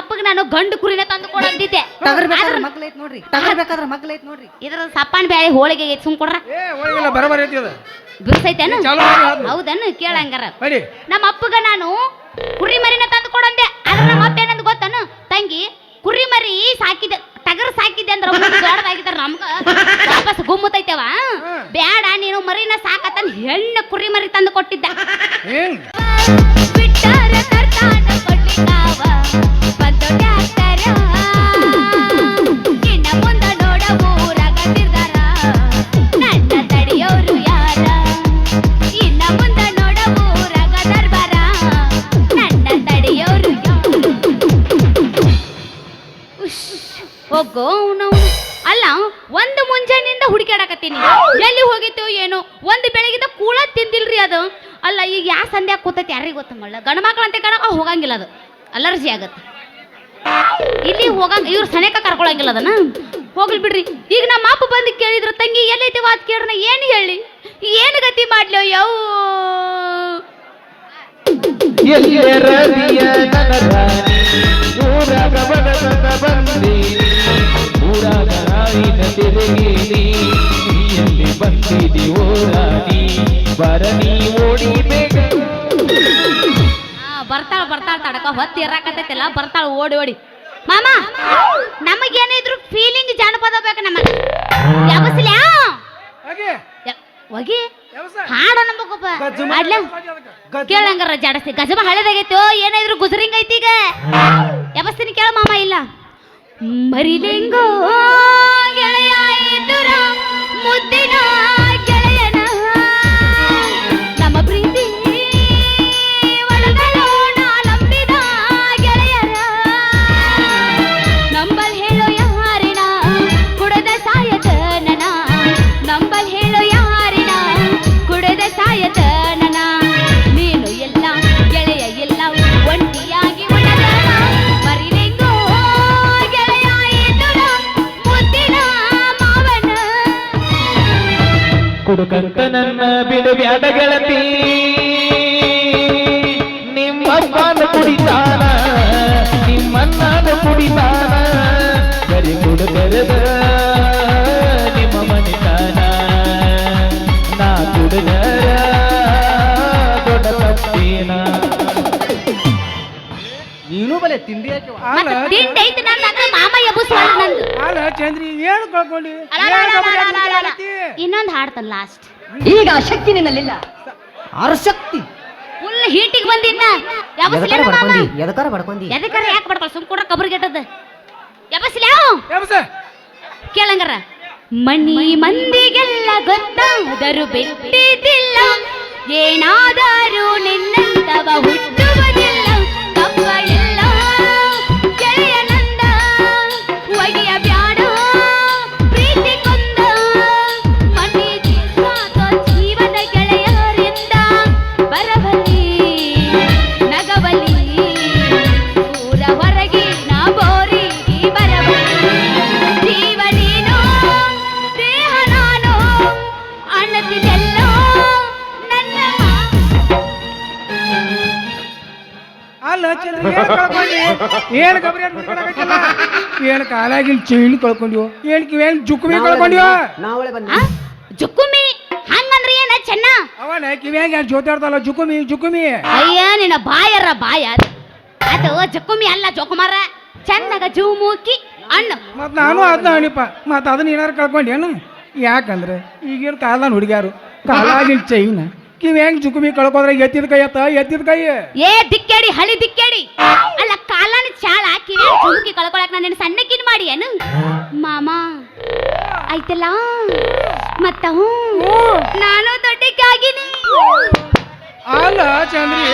ಅಪ್ಪಗೆ ನಾನು ಗಂಡು ಕುರಿನ ತಂದು ಕೊಡಂತಿದ್ದೆ ಟಗರ್ ಬೇಕಾದ್ರೆ ಮಕ್ಳು ಐತ್ ನೋಡ್ರಿ ಟಗರ್ ಬೇಕಾದ್ರೆ ಮಕ್ಳು ಐತ್ ನೋಡ್ರಿ. ಇದ್ರ ಸಪ್ಪಾನ್ ಬ್ಯಾಳಿ ಹೋಳಿಗೆ ಐತ್ ಸುಮ್ ಕೊಡ್ರ. ಏ ಒಳಗೆಲ್ಲ ಬರಬರ ಐತಿ ಅದು. ಬಿರ್ಸೈತೇನು ಚಾಲು. ಹೌದನ್ನು ಕೇಳಂಗಾರ ನಡಿ ನಮ್ಮ ಅಪ್ಪಗ ನಾನು ಕುರಿ ಮರಿನ ತಂದು ಕೊಡಂದೆ ಆದ್ರೆ ನಮ್ಮ ಅಪ್ಪ ಏನಂದ್ ಗೊತ್ತನು? ತಂಗಿ ಕುರಿ ಮರಿ ಸಾಕಿದೆ ಟಗರ್ ಸಾಕಿದೆ ಅಂದ್ರೆ ದೊಡ್ಡದಾಗಿದ್ದಾರೆ ನಮ್ಗ. ವಾಪಸ್ ಗುಮ್ಮತೈತೆವ ಬೇಡ ನೀನು ಮರಿನ ಸಾಕತ್ತ ಹೆಣ್ಣು ಕುರಿ ಮರಿ ತಂದು ಕೊಟ್ಟಿದ್ದ. ಅಲ್ಲ, ಒಂದು ಮುಂಜಾನೆಯಿಂದ ಹುಡುಕಾಡಕತ್ತೀನಿ ಎಲ್ಲಿ ಹೋಗಿತ್ತು, ಏನು? ಒಂದು ಬೆಳಗಿಂದ ಕೂಳ ತಿಂದಿಲ್ರಿ ಅದು. ಅಲ್ಲ, ಈಗ ಯಾ ಸಂಧ್ಯಾ ಕೂತೈತಿ ಯಾರಿಗೆ ಗೊತ್ತಂಗಲ್ಲ ಗಂಡು ಅಂತ ಕಣಕ ಹೋಗಂಗಿಲ್ಲ ಅದು. ಅಲರ್ಜಿ ಆಗತ್ತೆ. ಇಲ್ಲಿ ಹೋಗಂಗ, ಇವ್ರು ಸನೇಕ ಕರ್ಕೊಳಂಗಿಲ್ಲ ಅದನ್ನ. ಹೋಗ್ಲಿ ಬಿಡ್ರಿ. ಈಗ ನಮ್ಮ ಅಪ್ಪ ಬಂದು ಕೇಳಿದ್ರು, ತಂಗಿ, ಎಲ್ಲೈತಿ ವಾತ್ ಕೇಳ್ರನ ಏನು ಹೇಳಿ? ಏನು ಗತಿ ಮಾಡ್ಲಿ ಯಾವ ಎಲ್ಲಿ ರವಿಯ ಊರಾಗ ಊರ ಗಬಡ ಊರಾಗ ನಾಯಿನ ತೆರೆಗೇರಿ ಎಲ್ಲಿ ಬಂದಿದಿ ಓಡಾಡಿ ಬರನಿ ಓಡಿ ಬೇಗ. ಆ, ಬರ್ತಾಳ ಬರ್ತಾಳ ತಡಕ ಹೊತ್ತಿ ಇರಾಕತ್ತೈತಿಲ್ಲ ಬರ್ತಾಳ ಓಡಿ ಓಡಿ. ಮಾಮ ನಮಗೇನಿದ್ರು ಫೀಲಿಂಗ್ ಜಾನಪದ ಬೇಕು ನಮಗೆ. ಯಾವಸಿಲ್ಲ ಹಾಗೆ. ಹಾಡ ನಮಗೊಬ್ಬ ಮಾಡ್ಲ ಗಜ್ಜು ಕೇಳಂಗಾರ ಜಾಡಸ್ತಿ. ಗಜಮ ಹಳೆದಾಗೈತಿ. ಏನಾದ್ರು ಗುಜರಿಂಗ್ ಐತಿ ಈಗ? ಯಾವಸ್ತಿನ ಕೇಳ ಮಾಮ ಇಲ್ಲ. ಮರಿಲೆಂಗೋ ಕುಡುಕಂತ ಬಿಡುವೆ ಬಿಡಬ್ಯಾಡ ಗೆಳತಿ ನಿಮ್ಮಪ್ಪನ ಕುಡಿತಾನ ನಿಮ್ಮನ್ನ ಕುಡಿತಾನ ಬರಿ ಬೆರೆದ ನಿಮ್ಮ ಮನಿತಾನ. ನಾ ಕುಡಿದ ದೊಡ್ಡ ತಪ್ಪೇನ. ನೀನು ಬಲೆ ತಿಂಡಿ ಹಾಕಿ ತಿಂಡಿ ಐತೆ ನನ್ನ ಚಂದ್ರಿ ಏನು ಕಳ್ಕೊಂಡಿ. ಇನ್ನೊಂದು ಹಾಡ್ತಾನ ಲಾಸ್ಟ್ ಈಗ ಆ ಶಕ್ತಿ ನಿನ್ನಲ್ಲಿಲ್ಲ. ಅರಶಕ್ತಿ ಫುಲ್ ಹೀಟಿಗೆ ಬಂದಿನ್ನ ಎದಕಾರ ಬಡ್ಕೊಂಡಿ ಎದಕಾರ ಬಡ್ಕೊಂಡಿ ಎದಕ್ಕಾರ ಯಾಕೆ ಬಡ್ಕೊಳ ಸುಮ್ ಕೊಡ್ರ ಕಬ್ರಿಗೆ ಇಟ್ಟದ. ಯಾವಸ್ಲ್ಯಾವ್ ಯಾವಸ ಕೇಳಂಗಾರ. ಮಣಿ ಮಂದಿಗೆಲ್ಲ ಗೊತ್ತಾದರೂ ಬಿಟ್ಟಿದ್ದಿಲ್ಲ. ಏನಾದರೂ ನಿನ್ನಂತವ ಹುಟ್ಟುವುದಿಲ್ಲ. ತಪ್ಪಲಿಲ್ಲ ಏನು ಗಬರಿ ಏನು ಕಾಲಾಗಿಲ್ ಚೈನ್ ಕಳ್ಕೊಂಡ್ಯೋ? ಏನ್ ಕಿವೇನ್ ಜುಕ್ಮಿ ಕಳ್ಕೊಂಡ್ಯೋ? ನಾವಳೆ ಬಂದ? ಜುಕ್ಕುಮಿ ಹಂಗಂದ್ರೆ ಏನ ಚೆನ್ನ? ಅವನ ಕಿವಿಯಾಗ ಯಾರು ಜೋತಾಡ್ತಲ್ಲ ಜುಕುಮಿ ಜುಕುಮಿ. ಅಯ್ಯ ನಿನ್ನ ಬಾಯರ ಬಾಯ. ಅದು ಜುಕ್ಕುಮಿ ಅಲ್ಲ ಜೋಕುಮಾರ. ಚಂದಗ ಜೂಮೂಕಿ ಅಣ್ಣ ಮತ್ ನಾನು ಅದನ್ನ ಅಣಿಪ ಮತ್ ಅದನ್ನ ಏನಾರು ಕಳ್ಕೊಂಡೇನು? ಯಾಕಂದ್ರೆ ಈಗಿನ ಕಾಲದ ಹುಡುಗ್ಯಾರು ಕಾಲಾಗಿಲ್ ಚೈನ್ ಕಿವ್ಯಾಂಗ ಜುಕುಮಿ ಕಳ್ಕೊಂಡ್ರೆ ಎತ್ತಿದ ಕೈ ಅತ್ತ? ಎತ್ತಿದ ಕೈ. ಏ ದಿಕ್ಕೇಡಿ ಹಳಿ ದಿಕ್ಕೇಡಿ. ಅಲ್ಲ ಕಾಲನ ಚಾಳ ಕಿವಿ ಜುಮ್ಕಿ ಕಳ್ಕೊಳಕ್ ನಾನು ಸಣ್ಣಕ್ಕಿನ ಮಾಡಿ ಏನು ಮಾಮ ಆಯ್ತಲ್ಲ? ಮತ್ತ ಹ್ಞೂ ನಾನು ದೊಡ್ಡಕ್ಕಾಗಿನಿ. ಅಲ್ಲ ಚಂದ್ರಿ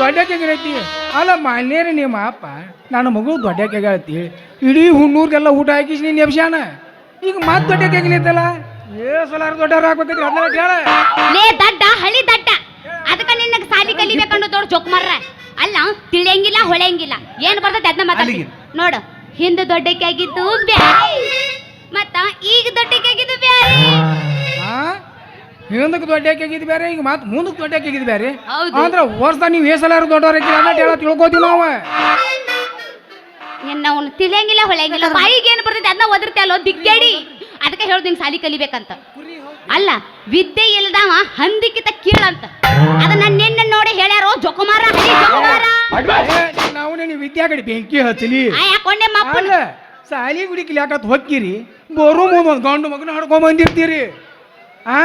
ದೊಡ್ಡಕ್ಕೆಗೈತಿ ಅಲ್ಲ ಮಾನ್ಯರಿ ನಿಮ್ಮ ಅಪ್ಪ ನನ್ನ ಮಗು ದೊಡ್ಡಕ್ಕೆಗೈತಿ ಇಡೀ ಹುಣ್ಣೂರ್ಗೆಲ್ಲ ಊಟ ಹಾಕಿಸಿ ನೀನು ಎಬ್ಸ್ಯಾನ? ಈಗ ಮತ್ತೆ ದೊಡ್ಡಕ್ಕೆಗಿನಿತ್ತಲ್ಲ ಏ ಸಲಾರ ದೊಡ್ಡವ್ರು ಕೇಳ. ಲೇ ದಡ್ಡ ಹಳಿ ದಡ್ಡ. ಅದಕ್ಕ ನಿನ್ನಗ ಸಾಲಿ ಕಲಿಬೇಕಂಡು ದೊಡ್ಡ ಜೋಕ್ ಮಾರ್ರ. ಅಲ್ಲ ತಿಳಿಯಂಗಿಲ್ಲ ಹೊಳೆಯಂಗಿಲ್ಲ. ಏನ್ ಬರ್ತದೆ ಅದನ್ನ ಮಾತಾಡಿ. ನೋಡು ಹಿಂದೆ ದೊಡ್ಡಕ್ಕೆ ಆಗಿದ್ದು ಬ್ಯಾರೆ ಮತ್ತ ಈಗ ದೊಡ್ಡಕ್ಕೆ ಆಗಿದ್ದು ಬ್ಯಾರೆ ಹಿಂದಕ್ಕೆ ದೊಡ್ಡಕ್ಕೆ ಆಗಿದ್ದು ಬೇರೆ ಈಗ ಮತ್ತೆ ಮುಂದಕ್ಕೆ ದೊಡ್ಡಕ್ಕೆಗಿದ್ದು ಬೇರೆ ಹೌದು. ಅಂದ್ರೆ ವರ್ಷ ನೀವು ಏ ಸಲಾರ ದೊಡ್ಡವ್ರ ಅದನ್ನ ಹೇಳ ತಿಳ್ಕೊತೀವಿ ನಾವು ನಿನ್ನ ಅವ್ನು ತಿಳಿಯಂಗಿಲ್ಲ ಹೊಳೆಯಂಗಿಲ್ಲ. ಬಾಯಿಗೆ ಏನು ಬರ್ತೈತೆ ಅದನ್ನ ಒದರ್ತೆ ಅಲ್ಲೋ ದಿಕ್ಕೇಡಿ ಅದಕ್ಕೆ ಹೇಳ್ತೀನಿ ಸಾಲಿ ಕಲಿಬೇಕಂತ. ಅಲ್ಲ ವಿದ್ಯೆ ಇಲ್ಲದವ ಹಂದಿಕಿತ ಕೀಳಂತ. ಅದನ್ನ ನಿನ್ನ ನೋಡಿ ಹೇಳ್ಯಾರೋ ಜೊಕುಮಾರ ಹರಿ ಜೊಕುಮಾರ. ನಾವು ನೀವು ವಿದ್ಯಾಗಡಿ ಬೆಂಕಿ ಹಚ್ಚಲಿ. ಆ ಯಾಕೊಂಡೆ ಮಪ್ಪನ ಅಲ್ಲ ಸಾಲಿ ಗುಡಿకి ಯಾಕತ್ ಹೊಕ್ಕಿರಿ ಬೋರು ಮುಂದೆ ಒಂದು ಗಂಡು ಮಗನ ಹಡ್ಕೊಂಡ್ ಬಂದಿರ್ತೀರಿ. ಆ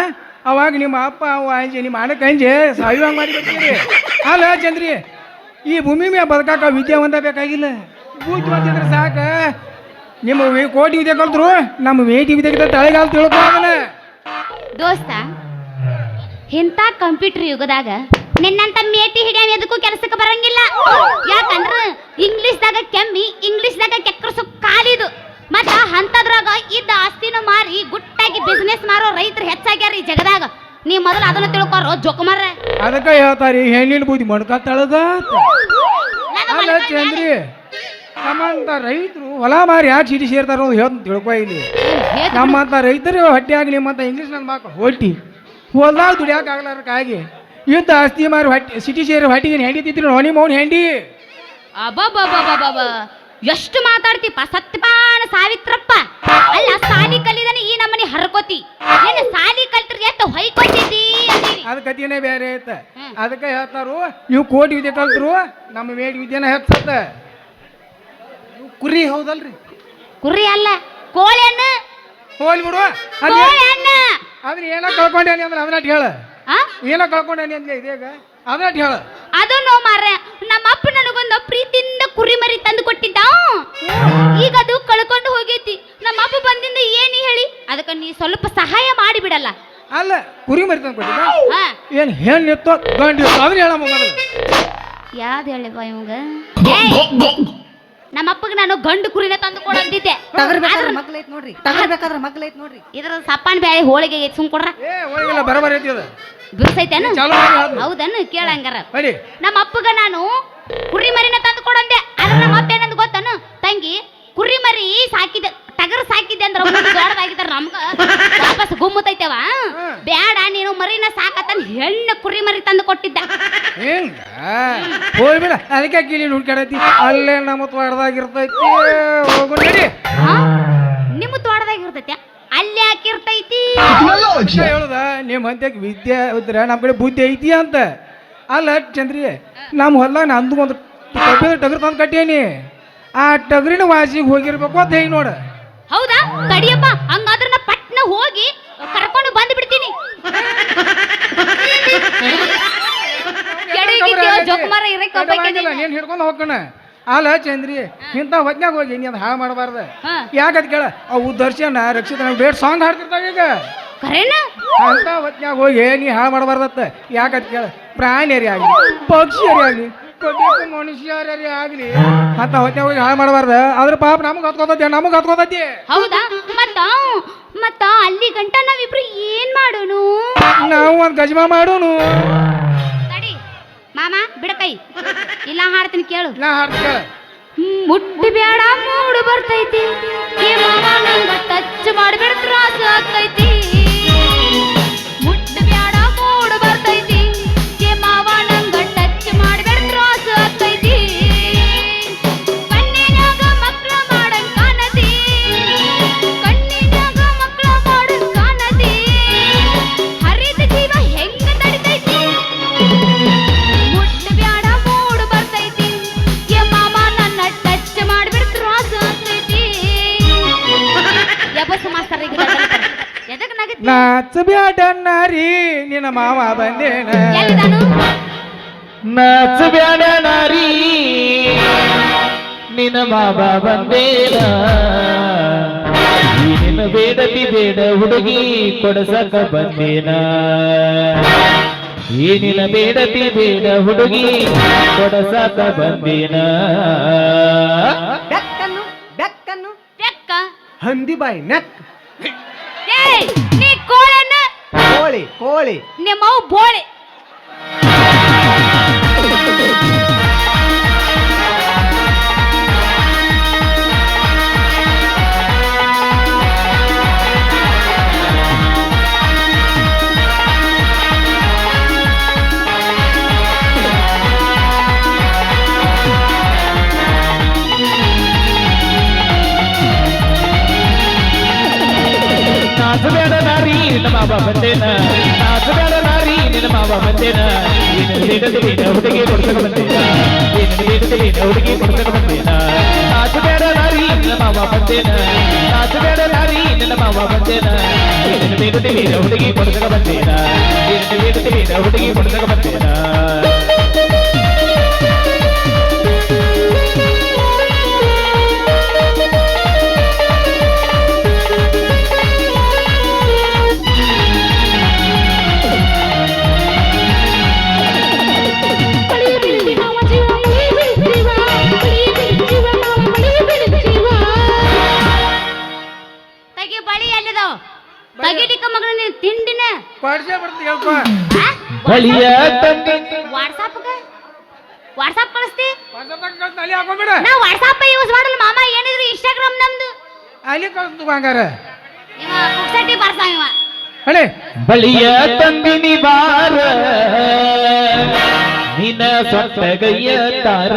ಅವಾಗ ನಿಮ್ಮ ಅಪ್ಪ ಅವ ಅಂಜೆ ನಿಮ್ಮ ಅಣ್ಣ ಕಂಜೆ ಸಾಯುವಂಗ್ ಮಾಡಿ ಬರ್ತೀರಿ. ಅಲ್ಲ ಚಂದ್ರಿ ಈ ಭೂಮಿ ಮೇಲೆ ಬದುಕಾಕ ವಿದ್ಯಾವಂತ ಬೇಕಾಗಿಲ್ಲ. ಬೂತ್ ಬಂದಿದ್ರೆ ಸಾಕ. ನಿಮ್ಮ ವಿ- ಕೋಟಿ ವಿದ್ಯೆ ಕಲ್ತ್ರು ನಮ್ಮ ವೇಟಿ ವಿದ್ಯೆ ತಳೆಗಾಲ ತಿಳ್ಕೊಳ್ಳೋಣ ದೋಸ್ತ ಇಂಥ ಕಂಪ್ಯೂಟರ್ ಯುಗದಾಗ ನಿನ್ನಂತ ಮೇಟಿ ಹಿಡಿಯನ್ ಎದಕ್ಕೂ ಕೆಲಸಕ್ಕೆ ಬರಂಗಿಲ್ಲ. ಯಾಕಂದ್ರ ಇಂಗ್ಲಿಷ್ದಾಗ ಕೆಮ್ಮಿ ಇಂಗ್ಲಿಷ್ದಾಗ ಕೆಕ್ಕರ್ಸು ಕಾಲಿದು. ಮತ್ತ ಅಂತದ್ರಾಗ ಇದ್ದ ಆಸ್ತಿನ ಮಾರಿ ಗುಟ್ಟಾಗಿ ಬಿಸ್ನೆಸ್ ಮಾರೋ ರೈತರು ಹೆಚ್ಚಾಗ್ಯಾರ ಈ ಜಗದಾಗ. ನೀ ಮೊದಲು ಅದನ್ನ ತಿಳ್ಕೊರೋ ಜೋಕುಮಾರ ಅದಕ್ಕೆ ಹೇಳ್ತಾರಿ ಹೆಣ್ಣಿನ ಬೂದಿ ಮಡ್ಕ ತಳದ ಅಲ್ಲ ಚಂದ್ರಿ ನಮ್ಮಂತ ರೈತರು ಹೊಲ ಮಾರಿ ಯಾಕೆ ಚೀಟಿ ಸೇರ್ತಾರ ಹೇಳ್ತು ತಿಳ್ಕೊ ಇಲ್ಲಿ. ನಮ್ಮಂತ ರೈತರು ಹೊಟ್ಟೆ ಆಗಲಿ ನಿಮ್ಮಂತ ಇಂಗ್ಲೀಷ್ ನನ್ನ ಮಕ್ಕಳು ಹೊಟ್ಟಿ. ಹೊಲ್ದಾಗ ದುಡಿಯಾಕ ಆಗ್ಲಾರಕ್ಕಾಗಿ ಯುದ್ಧ ಆಸ್ತಿ ಮಾರಿ ಹೊಟ್ಟೆ ಸಿಟಿ ಸೇರಿ ಹೊಟ್ಟಿಗೆ ಹೆಂಡಿ ತಿಂತೀರಿ ನೋನಿ ಮೌನ್ ಹೆಂಡಿ. ಅಬ್ಬಬ್ಬಬ್ಬಬ್ಬಬ್ಬ. ಎಷ್ಟು ಮಾತಾಡ್ತಿಪ್ಪ ಸತ್ಯಪಾನ ಸಾವಿತ್ರಪ್ಪ. ಅಲ್ಲ ಸಾಲಿ ಕಲಿದಾನೆ ಈ ನಮ್ಮನೆ ಹರ್ಕೋತಿ. ಏನು ಸಾಲಿ ಕಲ್ತ್ರಿ ಎಷ್ಟು ಹೊಯ್ಕೊಟ್ಟಿದ್ದಿ ಅಂತೀರಿ ಅದ ಕತಿನೇ ಬೇರೆ ಐತೆ. ಅದಕ್ಕೆ ಹೇಳ್ತಾರು ನೀವು ಕೋಟಿ ವಿದ್ಯೆ ಕಲ್ತರು ನಮ್ಮ ಮೇಡಿ ವಿದ್ಯೆನ ಹೆಚ್ಚತ್ತ ಇವ್ ಕುರಿ ಹೌದಲ್ರಿ? ಕುರಿ ಅಲ್ಲ ಕೋಳಿ ಅನ್ನ. ಹೋಗ್ಲಿ ಬಿಡು. ಅದ್ ಕೋಳಿ ಅನ್ನ. ಅದ್ರ ಏನೋ ಕಳ್ಕೊಂಡೇನಿ ಅಂದ್ರೆ ಅದನ್ನ ಹೇಳ. ಆ? ಏನೋ ಕಳ್ಕೊಂಡೇನಿ ಅಂದ್ರೆ ಇದೀಗ? ಅದನ್ನ ಹೇಳ. ಅದನ್ನು ಮಾರ್ರೆ ನಮ್ಮ ಅಪ್ಪ ನನಗೊಂದು ಪ್ರೀತಿಯಿಂದ ಕುರಿ ಮರಿ ತಂದು ಕೊಟ್ಟಿದ್ದ. ಈಗ ಅದು ಕಳ್ಕೊಂಡು ಹೋಗೈತಿ. ನಮ್ಮ ಅಪ್ಪ ಬಂದಿಂದ ಏನು ಹೇಳಿ? ಅದಕ್ಕೆ ನೀ ಸ್ವಲ್ಪ ಸಹಾಯ ಮಾಡಿಬಿಡಲ್ಲ ಅಲ್ಲ ಕುರಿ ಮರಿ ತಂದು ಕೊಟ್ಟಿದ್ದ? ಹಾ. ಏನು ಹೆಣ್ಣು ಇತ್ತು ಗಂಡು ಇತ್ತೋ ಅದನ್ನ ಹೇಳಮ್ಮ ಮೊದಲು. ಯಾವ್ದು ಬಾ ಇವಂಗ? ನಮ್ಮ ಅಪ್ಪಗೆ ನಾನು ಗಂಡು ಕುರಿನ ತಂದು ಕೊಡಂತಿದ್ದೆ. ಟಗರ್ ಬೇಕಾದ್ರೆ ಮಕ್ಳು ಐತ್ ನೋಡ್ರಿ ಟಗರ್ ಬೇಕಾದ್ರೆ ಮಕ್ಳು ಐತ್ ನೋಡ್ರಿ. ಇದ್ರ ಸಪ್ಪಾನ್ ಬ್ಯಾಳಿ ಹೋಳಿಗೆ ಸುಮ್ ಕೊಡ್ರ. ಏ ಹೋಳಿಗೆಲ್ಲ ಬರಬರ ಐತಿ ಅದು. ಬಿರ್ಸೈತೇನು? ಹೌದನ್ನು ಕೇಳಂಗಾರ. ನಮ್ಮ ಅಪ್ಪಗ ನಾನು ಕುರಿ ಮರಿನ ತಂದು ಕೊಡಂದೆ. ಆದ್ರೆ ನಮ್ಮ ಅಪ್ಪ ಏನಂದ್ ಗೊತ್ತನು? ತಂಗಿ ಕುರಿ ಮರಿ ಸಾಕಿದೆ ಟಗರ್ ಸಾಕಿದೆ ಅಂದ್ರೆ ದೊಡ್ಡದಾಗಿದ್ದಾರೆ ನಮ್ಗ. ವಾಪಸ್ ಗುಮ್ಮತೈತೆವ? ಬ್ಯಾಡ ಮರಿನ ಸಾಕತನ್ ಹೆಣ್ಣು ಕುರಿ ಮರಿ ತಂದು ಕೊಟ್ಟಿದ್ದ. ಹಿಂಗ? ಹೋಯ್ ಬಿಡ ಅದಕ್ಕೆ ಕಿಲಿ ಹುಡ್ಕಾಡೈತಿ ಅಲ್ಲೇ ನಮ್ಮ ತೋಟದಾಗಿರ್ತೈತಿ. ಹೋಗು ನಡಿ? ನಿಮ್ಮ ತೋಟದಾಗಿರ್ತೈತಿ? ಅಲ್ಲಿ ಹಾಕಿರ್ತೈತಿ. ಅದಕ್ಕೆ ಹೇಳುದ ನಿಮ್ಮ ಹಂತಕ್ಕೆ ವಿದ್ಯೆ ಇದ್ರೆ ನಮ್ಮ ಕಡೆ ಬುದ್ಧಿ ಐತಿ ಅಂತ. ಅಲ್ಲ ಚಂದ್ರಿ ನಮ್ಮ ಹೊಲ್ದಾಗ ನಂದು ಒಂದು ಟಗರ್ ತಂದು ಕಟ್ಟೇನಿ ಆ ಟಗರಿನ ವಾಸಿಗೆ ಹೋಗಿರ್ಬೇಕು ಅಂತ ಹೇಳಿ ನೋಡ. ಹೌದಾ? ತಡಿಯಪ್ಪ ಹಂಗಾದ್ರೆ ನಾ ಪಟ್ನ ಹೋಗಿ ಕರ್ಕೊಂಡು ಬಂದು ಬಿಡ್ತೀನಿ ಕೆಡಗಿದ್ಯೋ ಜೋಕುಮಾರ ಇರಕ್ಕೆ ನೀನು. ಹಿಡ್ಕೊಂಡು ಹೋಗೋಣ ಅಲ್ಲ ಚಂದ್ರಿ ಇಂಥ ಹೊತ್ನ್ಯಾಗ ಹೋಗಿ ನೀ ಅದು ಹಾಳು ಮಾಡಬಾರ್ದ. ಹಾ. ಯಾಕಂತ ಕೇಳ? ಅವು ದರ್ಶನ ರಕ್ಷಿತ ಬೇಡ್ ಸಾಂಗ್ ಹಾಡ್ತಿರ್ತಾವ ಈಗ. ಅಂತ ಹೊತ್ನ್ಯಾಗ ಹೋಗಿ ನೀ ಹಾಳು ಮಾಡಬಾರ್ದತ್ತ. ಯಾಕಂತ ಕೇಳ? ಪ್ರಾಣಿಯರಿ ಆಗಲಿ ಪಕ್ಷಿಯರಿ ಆಗಲಿ ಮನುಷ್ಯರೇ ಆಗಲಿ. ಅಂತ ಹೊತ್ನ್ಯಾಗ ಹೋಗಿ ಹಾಳು ಮಾಡಬಾರ್ದ. ಅದ್ರ ಪಾಪ ನಮಗೆ ಹತ್ಕೋತೈತಿ ನಮಗೆ ಹತ್ಕೋತೈತಿ. ಹೌದಾ? ಮತ್ತ ಮತ್ತ ಅಲ್ಲಿ ಗಂಟ ನಾವಿಬ್ರು ಏನ್ ಮಾಡೋನು? ನಾವು ಒಂದು ಗಜಮಾ ಮಾಡೋನು ತಡಿ. ಮಾಮ ಬಿಡಕೈ ಇಲ್ಲ ಹಾಡ್ತೀನಿ ಕೇಳು. ನಾ ಹಾಡ್ತ ಮುಟ್ಟಿ ಬೇಡ ಮೂಡು ಬರ್ತೈತಿ. ಏ ಮಾಮ ನಂಗ ಟಚ್ ಮಾಡಿಬಿಡ ತ್ರಾಸ ಆಗ್ತೈತಿ. ನಾಚ ಬ್ಯಾಡ ನಾರಿ ನಿನ್ನ ಮಾವ ಬಂದೇನ? ನಾಚ ನಾರಿ ನಿನ್ನ ಮಾವ ಬಂದೇನ? ನಿನ್ನ ಬೇಡತಿ ಬೇಡ ಹುಡುಗಿ ಕೊಡಸಕ ಬಂದೇನ? ಈ ನಿನ್ನ ಬೇಡತಿ ಬೇಡ ಹುಡುಗಿ ಕೊಡಸಕ ಬಂದೇನ? ಬೆಕ್ಕನ್ನು ಬೆಕ್ಕನ್ನು. ಬೆಕ್ಕ? ಹಂದಿ ಬಾಯಿ ನೆಕ್ ಏಯ್ ನೀ ಕೋಳನ್ನ ಕೋಳಿ ಕೋಳಿ. ನಿಮ್ಮವ್ ಬೋಳೆ. ನಿನ್ನ ಹುಡುಗಿ ಕೊಡ್ಸಕ ಬಂದಿದ್ದ ನಿನ್ನ ಹುಡುಗಿ ಕೊಡ್ಸಕ ಬಂದಿದ್ದ ನಾಚು ಬೇಡ ನಾರಿ ನಿನ್ನ ಮಾವ ಬಂದೇನ ನಾಚು ಮಾವ ಬಂದೇನ ನಿನ್ನ ಬೇಡ ಹುಡುಗಿ ಕೊಡ್ಸಕ ಬಂದೇನ ಬಳಿಯ ತಂದೆ ವಾಟ್ಸಾಪ್ಗ ವಾಟ್ಸಾಪ್ ಕಳಿಸ್ತಿ? ಅಲ್ಲಿ ಹಾಕೊಂಡ್ಬಿಡ ನಾ ವಾಟ್ಸಾಪ್ ಯೂಸ್ ಮಾಡಲ್ಲ ಮಾಮ ಏನಿದ್ರು ಇನ್ಸ್ಟಾಗ್ರಾಮ್ ನಮ್ದು? ಅಲ್ಲಿ ಕಳಿಸ್ತು ಹಂಗಾರ. ಇವ ಪುಕ್ಸಟ್ಟಿ ಬರ್ಸಾವ ಇವ. ಹೇಳಿ. ಬಳಿಯ ತಂದಿನಿ ಬಾರ ನಿನ್ನ ಸೊಟ್ಟಗಯ್ಯ ತಾರ.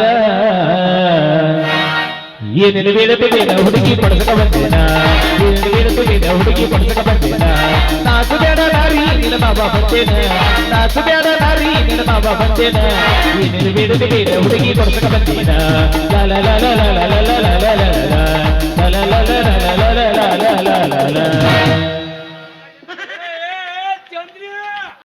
ಏನೇನು ಬೇಡದು ಬೇಡ ಹುಡುಗಿ ಕೊಡ್ಸಕ ಬಂದೇನ? ಏನೇನು ಬೇಡದು ಬೇಡ ಹುಡುಗಿ ಕೊಡ್ಸಕ ಬಂದೇನ? ಮಾವ ಬಂದೇನೆ ನಾಸು ಬೇಡ ನಾರಿ ನಿನ್ನ ಮಾವ ಬಂದೇನೆ ಈ ನಿನ್ನ ಬೀಡದ ಬೀಡ ಹುಡುಗಿ ಕೊಡ್ಸಕ ಬಂದೇನ ಲಲ ಲಲ ಲಲ ಲಲ ಲಲ ಲಲ ಲಲ ಲಲ ಲಲ ಲಲ ಲಲ ಲಲ